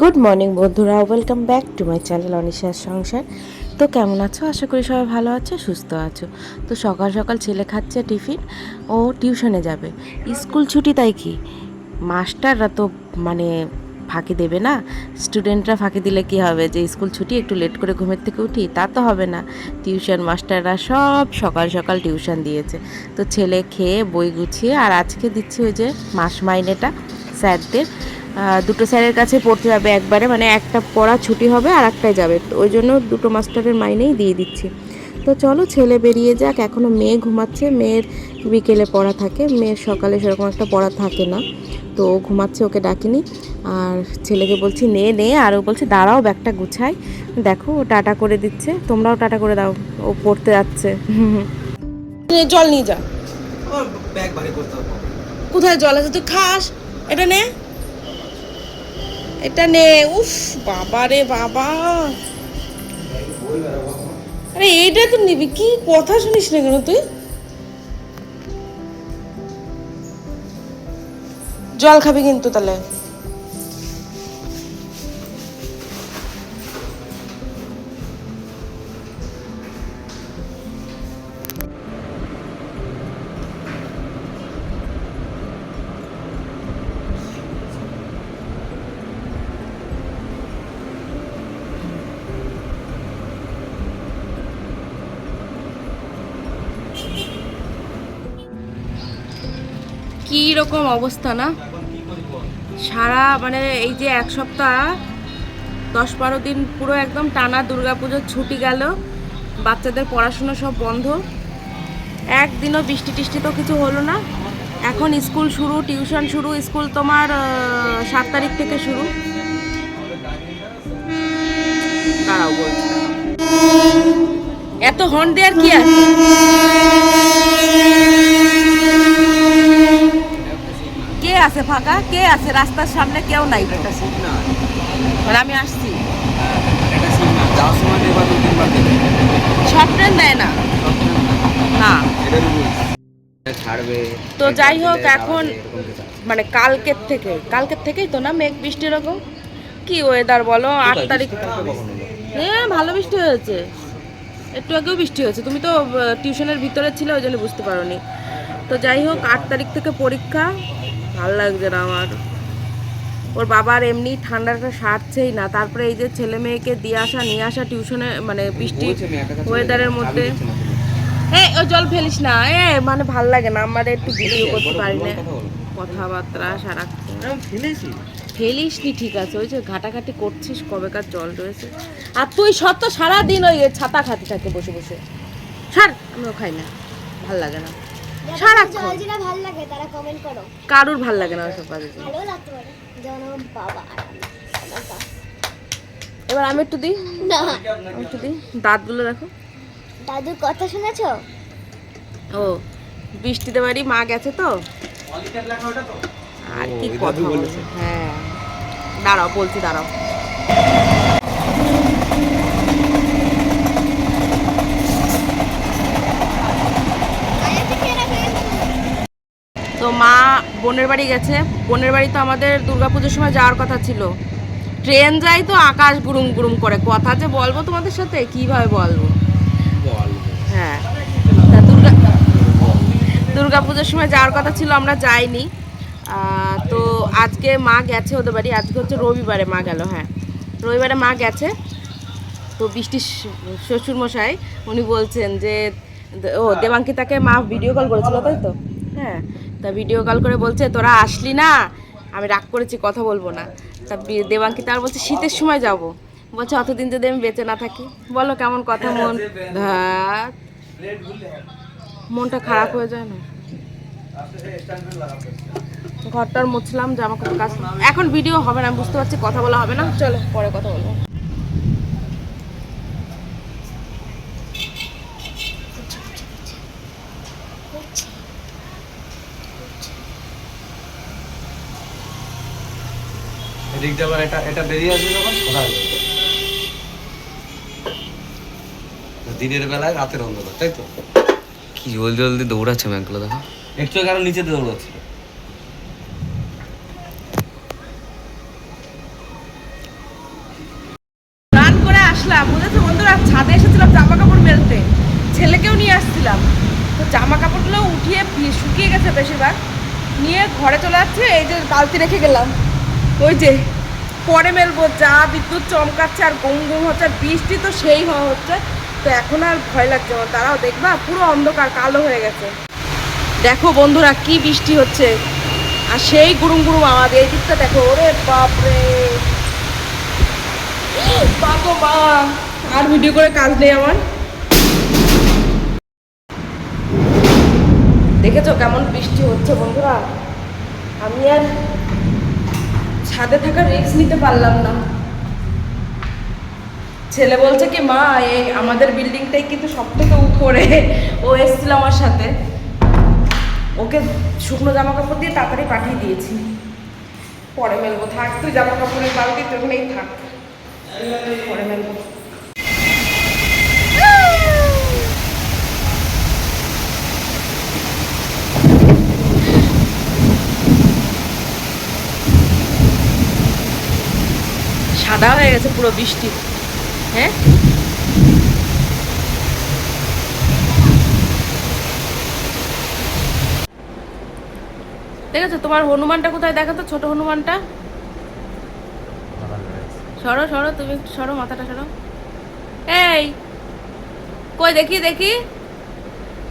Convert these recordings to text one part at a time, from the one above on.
Good morning বন্ধুরা। Welcome back to my channel অনিশার সংসার। তো কেমন আছো? আশা করি সবাই ভালো আছো, সুস্থ আছো। তো সকাল সকাল ছেলে খাচ্ছে টিফিন, ও টিউশনে যাবে। স্কুল ছুটি তাই কি? মাস্টাররা তো মানে ফাঁকি দেবে না। স্টুডেন্টরা ফাঁকি দিলে কি হবে? যে স্কুল ছুটি, একটু লেট করে ঘুমের থেকে উঠি, তা তো হবে না। টিউশন মাস্টাররা সব সকাল সকাল টিউশন দিয়েছে। তো ছেলে খেয়ে, বই গুছিয়ে, আর আজকে দিচ্ছে ওই যে মাস মাইনেটা স্যারদের। দুটো স্যারের কাছে পড়তে যাবে একবারে মানে একটা পড়া ছুটি হবে আর একটাই যাবে। তো ওই জন্য দুটো মাস্টারের মাইনেই দিয়ে দিচ্ছি। তো চলো ছেলে বেরিয়ে যাক এখনও মেয়ে ঘুমাচ্ছে মেয়ের বিকেলে পড়া থাকে মেয়ের সকালে সেরকম একটা পড়া থাকে না। তো ও ঘুমাচ্ছে ওকে ডাকিনি। আর ছেলেকে বলছি নে নে। আর ও বলছে দাঁড়াও ব্যাগটা গুছাই। দেখো ও টাটা করে দিচ্ছে। তোমরাও টাটা করে দাও ও পড়তে যাচ্ছে। জল নিয়ে যা। আমার ব্যাগ ভারী করতে হবে। কোথায় জল আছে? তুই খাস। এটা নে। এটা নে, উফ, বাবা রে বাবা। আরে, এইটা তো নিবি, কি কথা শুনিস না কেন তুই? জল খাবি কিন্তু তাহলে। কি রকম অবস্থা না? সারা মানে এই যে এক সপ্তাহ, দশ বারো দিন পুরো একদম টানা দুর্গাপুজোর ছুটি গেল, বাচ্চাদের পড়াশুনো সব বন্ধ। একদিনও বৃষ্টি টিষ্টি তো কিছু হলো না। এখন স্কুল শুরু, টিউশন শুরু, স্কুল তোমার সাত তারিখ থেকে শুরু। এত হর্ন দেওয়ার কি আছে কে আছে ফাঁকা? কে আছে? রাস্তার সামনে কেউ নাই মানে আমি আসছি। না। সব ট্রেন দেয় না। ছাড়বে তো যাই হোক এখন। মানে কালকের থেকে কালকের থেকেই তো না মেঘ বৃষ্টি এরকম? কি ওয়েদার বলো? আট তারিখ? হ্যাঁ ভালো বৃষ্টি হয়েছে। একটু আগেও বৃষ্টি হয়েছে। তুমি তো টিউশনের ভিতরে ছিলে ওই জন্য বুঝতে পারোনি। তো যাই হোক আট তারিখ থেকে পরীক্ষা। ভালো লাগছে না আমার। ওর বাবার এমনি ঠান্ডাটা সারছেই না। তারপরে এই যে ছেলে মেয়েকে দিয়ে আসা নিয়ে আসা টিউশনে মানে বৃষ্টি ওয়েদারের মধ্যে। এই ওই জল ফেলিস না। এ মানে ভালো লাগে না। আমরা একটু ভিডিও করতে পারি না। কথাবার্তা সারাক্ষণ। ফেলিস নি ঠিক আছে। ওই যে ঘাটাঘাটি করছিস কবেকার জল রয়েছে। আর তুই সত্য সারাদিন ওই ছাতা খাতে থাকে বসে বসে। ছাড় আমিও খাই না। ভালো লাগে না। সারাক্ষণ। যেটা ভালো লাগে তারা কমেন্ট করো। কারুর ভালো লাগে না ওইসব কাজে ভালো লাগতে পারে। যেমন আমার বাবা। আর আমি। আমার বাবা। এবার আমি একটু দিই? না। আমি একটু দিই? দাঁতগুলো দেখো। দাদুর কথা শুনেছো? ও বৃষ্টিতে বাড়ি মা গেছে তো? আর কি কথা বলেছে। হ্যাঁ। দাঁড়াও বলছি দাঁড়াও তো মা বোনের বাড়ি গেছে। বোনের বাড়ি তো আমাদের দুর্গাপুজোর সময় যাওয়ার কথা ছিল। ট্রেন যাই তো আকাশ গুরুম গুরুম করে। কথা যে বলব তোমাদের সাথে, কীভাবে বলব। হ্যাঁ। তা দুর্গা, দুর্গাপুজোর সময় যাওয়ার কথা ছিল, আমরা যাইনি। তো আজকে মা গেছে ওদের বাড়ি। আজকে হচ্ছে রবিবারে মা গেল হ্যাঁ। রবিবারে মা গেছে। তো বৃষ্টির শ্বশুর মশাই উনি বলছেন যে ও দেবাঙ্কিতাকে মা ভিডিও কল করেছিল, তাই তো? হ্যাঁ। তা ভিডিও কল করে বলছে, তোরা আসলি না? আমি রাগ করেছি, কথা বলব না। তা দেবাঙ্কিতা আর বলছে, শীতের সময় যাব। বলছে, অতদিন যদি আমি বেঁচে না থাকি। বলো কেমন কথা, মন। মনটা খারাপ হয়ে যায় না। ঘরটার মুছলাম জামা কাপড় কাজ এখন ভিডিও হবে না বুঝতে পারছি, কথা বলা হবে না। চলো, পরে কথা বলব। এদিক দিয়ে আবার এটা এটা বেরিয়ে আসবে যখন কোথায় দিনের বেলায় রাতের অন্ধকার তাই তো? কি জলদি জলদি দৌড়াচ্ছে ব্যাংকগুলো দেখো। একটু কারণ বুঝেছ বন্ধুরা? ছাদে এসেছিলাম জামা কাপড় মেলতে। ছেলেকেও নিয়ে আসছিলাম। তো জামা কাপড়গুলো উঠিয়ে শুকিয়ে গেছে বেশিরভাগ। নিয়ে ঘরে চলে যাচ্ছে এই যে বালতি রেখে গেলাম। ওই যে, পরে মেলবো, যা বিদ্যুৎ চমকাচ্ছে আর গম গম হচ্ছে, বৃষ্টি তো সেই হওয়া হচ্ছে। তো এখন আর ভয় লাগছে আমার তারাও দেখবা, পুরো অন্ধকার, কালো হয়ে গেছে। দেখো বন্ধুরা কি বৃষ্টি হচ্ছে। আর সেই গুরুম গুরুম আওয়াজ, এই দিকটা দেখো, ওরে বাপরে। বাবা মা, আর ভিডিও করে কাজ নেই আমার। দেখেছ কেমন বৃষ্টি হচ্ছে বন্ধুরা? আমি আর ছাদে থাকা রিস্ক নিতে পারলাম না। ছেলে বলছে কি, মা, এই আমাদের বিল্ডিংটাই কিন্তু সব থেকে উপরে। ও এসেছিল আমার সাথে। ওকে শুকনো জামা কাপড় দিয়ে তাড়াতাড়ি পাঠিয়ে দিয়েছি। পরে মেলবো। থাক, তুই জামা কাপড়ের বালতি তোর নেই, থাক। পরে মেলবো সাদা হয়ে গেছে পুরো বৃষ্টি। হ্যাঁ? দেখেছ তোমার হনুমানটা কোথায়? দেখো তো ছোট হনুমানটা। সরো সরো তুমি একটু সরো মাথাটা সরো। এই! কই দেখি দেখি।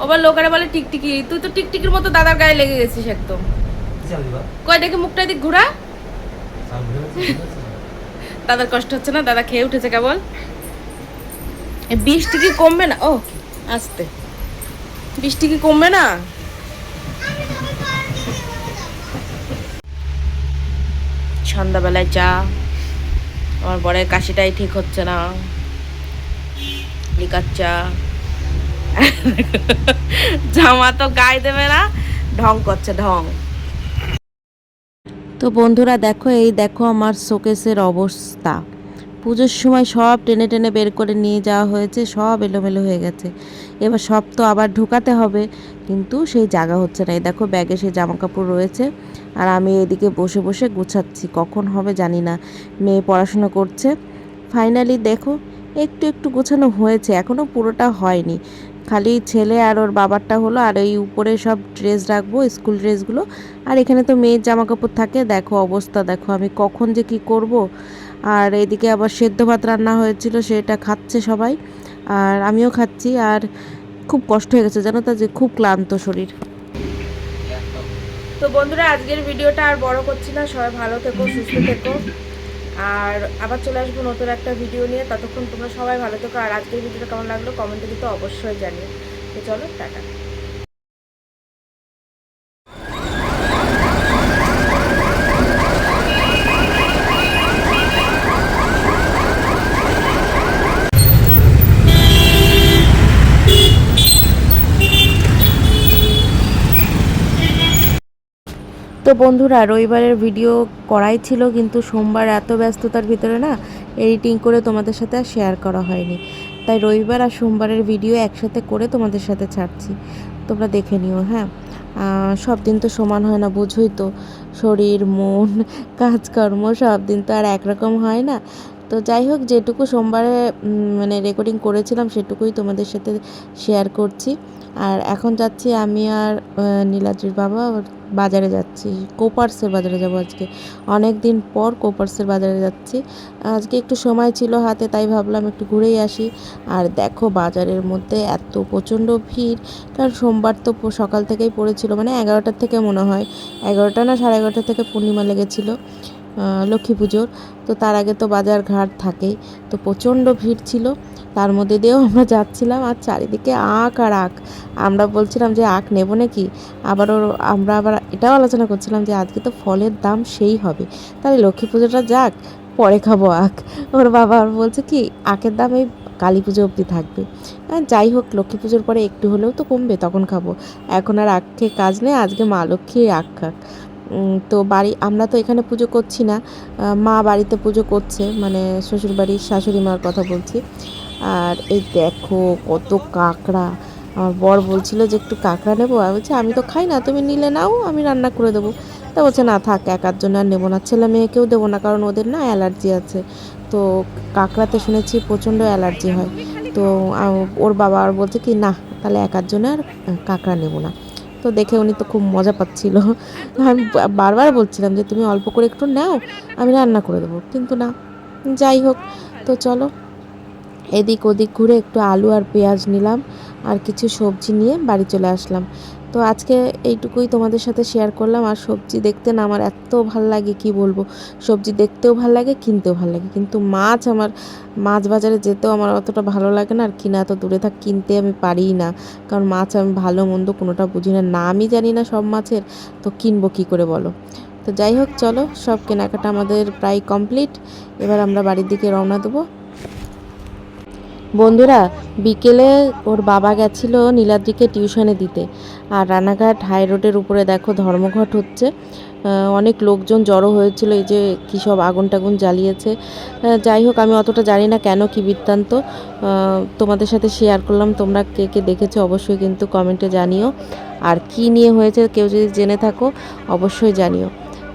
ওবার লোকেরা বলে টিকটিকি। তুই তো টিকটিকির মতো দাদার গায়ে লেগে গেছিস একদম। কই দেখি মুখটা দিক ঘোরা। দাদার কষ্ট হচ্ছে না, দাদা খেয়ে উঠেছে কেবল। বৃষ্টি কি কমবে না? ও, আস্তে। বৃষ্টি কি কমবে না? সন্ধ্যাবেলায় চা। আমার বরের কাশিটাই ঠিক হচ্ছে না। লিকার চা। জামা তো গায়ে দেবে না, ঢং করছে, ঢং। তো বন্ধুরা দেখো, এই দেখো আমার শোকেসের অবস্থা। পুজোর সময় সব টেনে টেনে বের করে নিয়ে যাওয়া হয়েছে, সব এলোমেলো হয়ে গেছে। এবার সব তো আবার ঢুকাতে হবে, কিন্তু সেই জায়গা হচ্ছে না। এই দেখো ব্যাগে সেই জামা কাপড় রয়েছে, আর আমি এদিকে বসে বসে গুছাচ্ছি, কখন হবে জানি না। মেয়ে পড়াশোনা করছে। ফাইনালি দেখো, একটু একটু গোছানো হয়েছে এখনও পুরোটা হয়নি। খালি ছেলে আর ওর বাবারটা হলো, আর এই উপরে সব ড্রেস রাখব স্কুল ড্রেসগুলো আর এখানে তো মেয়ের জামা কাপড় থাকে, দেখো অবস্থা, দেখো আমি কখন যে কি করব। আর এদিকে আবার সেদ্ধ ভাত রান্না হয়েছিল, সেটা খাচ্ছে সবাই, আর আমিও খাচ্ছি, আর খুব কষ্ট হয়ে গেছে, জানো তা, যে খুব ক্লান্ত শরীর। তো বন্ধুরা, আজকের ভিডিওটা আর বড় করছি না, সবাই ভালো থেকো, সুস্থ থেকো। আর আবার চলে আসব নতুন একটা ভিডিও নিয়ে। ততক্ষণ তোমরা সবাই ভালো থেকো। আর আজকের ভিডিওটা কেমন লাগল? কমেন্টে কিন্তু অবশ্যই জানিও। তো চলো, টাটা। তো বন্ধুরা, রবিবারের ভিডিও করাই ছিল, কিন্তু সোমবার এত ব্যস্ততার ভিতরে না এডিটিং করে তোমাদের সাথে আর শেয়ার করা হয়নি। তাই রবিবার আর সোমবারের ভিডিও একসাথে করে তোমাদের সাথে ছাড়ছি। তোমরা দেখে নিও হ্যাঁ? সব দিন তো সমান হয় না, বুঝোই তো। শরীর, মন, কাজকর্ম, সব দিন তো আর একরকম হয় না। তো যাই হোক, যেটুকু সোমবারে মানে রেকর্ডিং করেছিলাম, সেটুকুই তোমাদের সাথে শেয়ার করছি। আর এখন যাচ্ছি আমি আর নীলাদ্রির বাবা বাজারে যাচ্ছি, কোপার্সের বাজারে যাব আজকে। অনেক দিন পর কোপার্সের বাজারে যাচ্ছি। আজকে একটু সময় ছিল হাতে, তাই ভাবলাম একটু ঘুরেই আসি। আর দেখো বাজারের মধ্যে এত প্রচণ্ড ভিড়, কারণ সোমবার তো সকাল থেকেই পড়েছিল মানে এগারোটার থেকে মনে হয়। এগারোটা না সাড়ে এগারোটা থেকে পূর্ণিমা লেগেছিল লক্ষ্মী পুজোর। তো তার আগে তো বাজার ঘাট থাকেই। তো প্রচণ্ড ভিড় ছিল। তার মধ্যে দিয়েও আমরা যাচ্ছিলাম আর চারিদিকে আঁক আর আঁক আমরা বলছিলাম যে আঁক নেব নাকি? আবার আমরা আবার এটাও আলোচনা করছিলাম যে আজকে তো ফলের দাম সেই হবে। তাহলে লক্ষ্মী পুজোটা যাক, পরে খাব আঁক ওর বাবা বলছে কি আঁকের দাম এই কালী পুজো অবধি থাকবে। যাই হোক, লক্ষ্মী পুজোর পরে একটু হলেও তো কমবে, তখন খাব। এখন আর খেয়ে কাজ নেই, আজকে মা লক্ষ্মী আখ খাক। তো বাড়ি, আমরা তো এখানে পুজো করছি না। মা বাড়িতে পুজো করছে মানে শ্বশুরবাড়ির শাশুড়ি মার কথা বলছি। আর এই দেখো কত কাঁকড়া। আমার বর বলছিল যে, একটু কাঁকড়া নেব? আর বলছি, আমি তো খাই না, তুমি নিলে নাও, আমি রান্না করে দেবো। তা বলছে, না থাক, একার জন্য আর নেব না। ছেলে মেয়েকেও দেবো না, কারণ ওদের না অ্যালার্জি আছে। তো কাঁকড়াতে শুনেছি প্রচণ্ড অ্যালার্জি হয়। তো ওর বাবা আর বলছে কি, না, তাহলে একার জন্য আর কাঁকড়া নেব না। তো দেখে উনি তো খুব মজা পাচ্ছিল। আমি বারবার বলছিলাম যে, তুমি অল্প করে একটু নাও, আমি রান্না করে দেবো। কিন্তু না, যাই হোক, তো চলো। এদিক ওদিক ঘুরে একটু আলু আর পেঁয়াজ নিলাম আর কিছু সবজি নিয়ে বাড়ি চলে আসলাম। তো আজকে এইটুকুই তোমাদের সাথে শেয়ার করলাম। আর সবজি দেখতে না আমার এত ভালো লাগে, কি বলব? সবজি দেখতেও ভালো লাগে, কিনতেও ভালো লাগে। কিন্তু মাছ আমার, মাছ বাজারে যেতেও আমার অতটা ভালো লাগে না। আর কিনা এত দূরে থাক, কিনতে আমি পারিই না। কারণ মাছ আমি ভালো মন্দ কোনোটা বুঝি না। নামই জানি না সব মাছের। তো কিনবো কী করে বলো? তো যাই হোক, চলো সব কেনাকাটা আমাদের প্রায় কমপ্লিট এবার আমরা বাড়ির দিকে রওনা দেবো। বন্ধুরা, বিকেলে ওর বাবা গেছিল নীলাদ্রিকে টিউশনে দিতে। আর রানাঘাট হাই রোডের উপরে দেখো ধর্মঘট হচ্ছে। অনেক লোকজন জড়ো হয়েছিল, এই যে কী সব আগুন টাগুন জ্বালিয়েছে যাই হোক, আমি অতটা জানি না কেন, কি বৃত্তান্ত। তোমাদের সাথে শেয়ার করলাম, তোমরা কে কে দেখেছ অবশ্যই কিন্তু কমেন্টে জানিও। আর কি নিয়ে হয়েছে, কেউ যদি জেনে থাকো, অবশ্যই জানিও।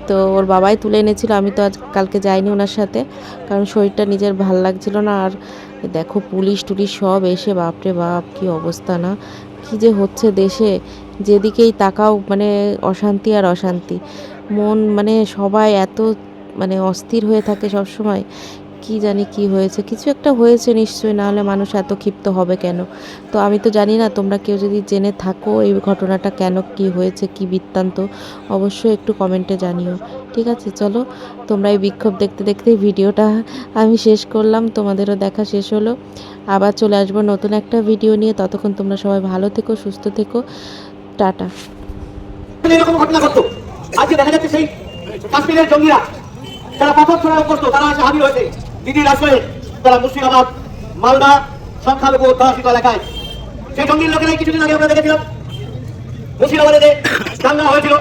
তো ওর বাবাই তুলে এনেছিল, আমি তো আজ কালকে যাইনি ওনার সাথে, কারণ শরীরটা নিজের ভালো লাগছিল না। আর দেখো পুলিশ টুলিশ সব এসে, বাপরে বাপ, কি অবস্থা না? কি যে হচ্ছে দেশে? যেদিকেই তাকাও মানে অশান্তি আর অশান্তি। মন মানে সবাই এত মানে অস্থির হয়ে থাকে সব সময় কি জানি কি হয়েছে, কিছু একটা হয়েছে নিশ্চয়ই না হলে মানুষ এত ক্ষিপ্ত হবে কেন? তো আমি তো জানি না তোমরা কেউ যদি জেনে থাকো এই ঘটনাটা কেন কি হয়েছে, কি বৃত্তান্ত, অবশ্যই একটু কমেন্টে জানিও। ঠিক আছে, চলো, তোমরা এই বিক্ষোভ দেখতে দেখতেই ভিডিওটা আমি শেষ করলাম, তোমাদেরও দেখা শেষ হলো। আবার চলে আসব নতুন একটা ভিডিও নিয়ে, ততক্ষণ তোমরা সবাই ভালো থেকো, সুস্থ থেকো, টাটা। আজকে দেখা যাচ্ছে সেই কাশ্মীরের জঙ্গিরা, যারা পাথর ছোড়া করতো, তারা এসে হাজির হয়েছে দিদির আশ্রয়ে তারা মুর্শিদাবাদ, মালদা, সংখ্যালঘু অধ্যুষিত এলাকায়। সেই জঙ্গির লোকেরাই কিছুদিন আগে আমরা দেখেছিলাম মুর্শিদাবাদে দাঙ্গা হয়েছিল